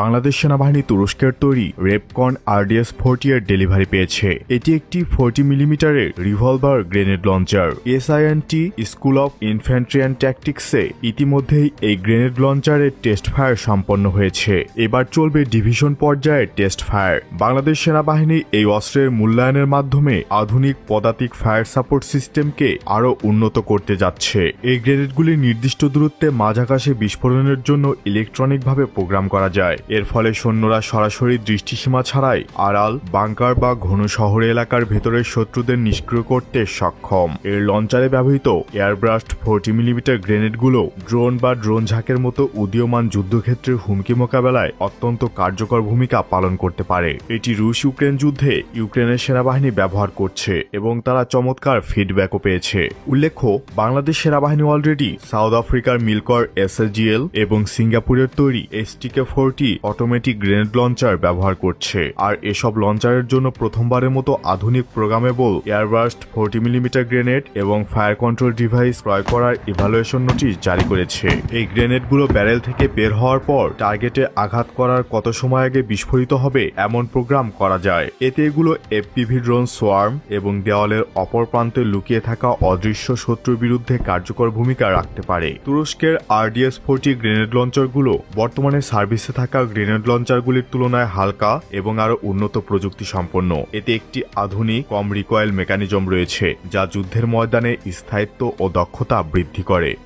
বাংলাদেশ সেনাবাহিনী তুরস্কের তৈরি রেপকন আরডিএস ফোরটি এর ডেলিভারি পেয়েছে। এটি একটি ফোরটি মিলিমিটারের revolver grenade launcher. SINT school of infantry and ট্যাকটিক্সে ইতিমধ্যেই এই গ্রেনেড লঞ্চারের টেস্ট ফায়ার সম্পন্ন হয়েছে। এবার চলবে ডিভিশন পর্যায়ের টেস্ট ফায়ার। বাংলাদেশ সেনাবাহিনী এই অস্ত্রের মূল্যায়নের মাধ্যমে আধুনিক পদাতিক ফায়ার সাপোর্ট সিস্টেমকে আরও উন্নত করতে যাচ্ছে। এই গ্রেনেডগুলি নির্দিষ্ট দূরত্বে মাঝ আকাশে বিস্ফোরণের জন্য ইলেকট্রনিকভাবে প্রোগ্রাম করা যায়। এর ফলে সৈন্যরা সরাসরি দৃষ্টিসীমা ছাড়াই আড়াল, বাংকার বা ঘন শহর এলাকার ভেতরের শত্রুদের নিষ্ক্রিয় করতে সক্ষম। এর লঞ্চারে ব্যবহৃত এয়ারব্রাস্ট ফোরটি মিলিমিটার গ্রেনেডগুলো ড্রোন বা ড্রোন ঝাঁকের মতো উদীয়মান যুদ্ধক্ষেত্রের হুমকি মোকাবেলায় অত্যন্ত কার্যকর ভূমিকা পালন করতে পারে। এটি রুশ ইউক্রেন যুদ্ধে ইউক্রেনের সেনাবাহিনী ব্যবহার করছে এবং তারা চমৎকার ফিডব্যাকও পেয়েছে। উল্লেখ্য, বাংলাদেশ সেনাবাহিনী অলরেডি সাউথ আফ্রিকার মিলকর এসএলজিএল এবং সিঙ্গাপুরের তৈরি STK forty automatic grenade launcher ব্যবহার করছে। আর এসব লঞ্চারের জন্য প্রথমবারের মতো আধুনিক programmable airburst forty millimetre grenade এবং ফায়ার কন্ট্রোল ডিভাইস ক্রয় করার ইভালুয়েশন নোটিশ জারি করেছে। এই গ্রেনেডগুলো ব্যারেল থেকে বের হওয়ার পর টার্গেটে আঘাত করার কত সময় আগে বিস্ফোরিত হবে এমন প্রোগ্রাম করা যায়। এতে এগুলো এফপিভি ড্রোন সোয়ার্ম এবং দেওয়ালের অপর প্রান্তে লুকিয়ে থাকা অদৃশ্য শত্রুর বিরুদ্ধে কার্যকর ভূমিকা রাখতে পারে। তুরস্কের আরডিএস ফোরটি গ্রেনেড লঞ্চারগুলো বর্তমানে সার্ভিসে থাকা গ্রেনেড লঞ্চারগুলির তুলনায় হালকা এবং আরও উন্নত প্রযুক্তি সম্পন্ন এতে একটি আধুনিক কম রিকয়েল মেকানিজম রয়েছে, যা যুদ্ধের ময়দানে স্থায়িত্ব ও দক্ষতা বৃদ্ধি করে।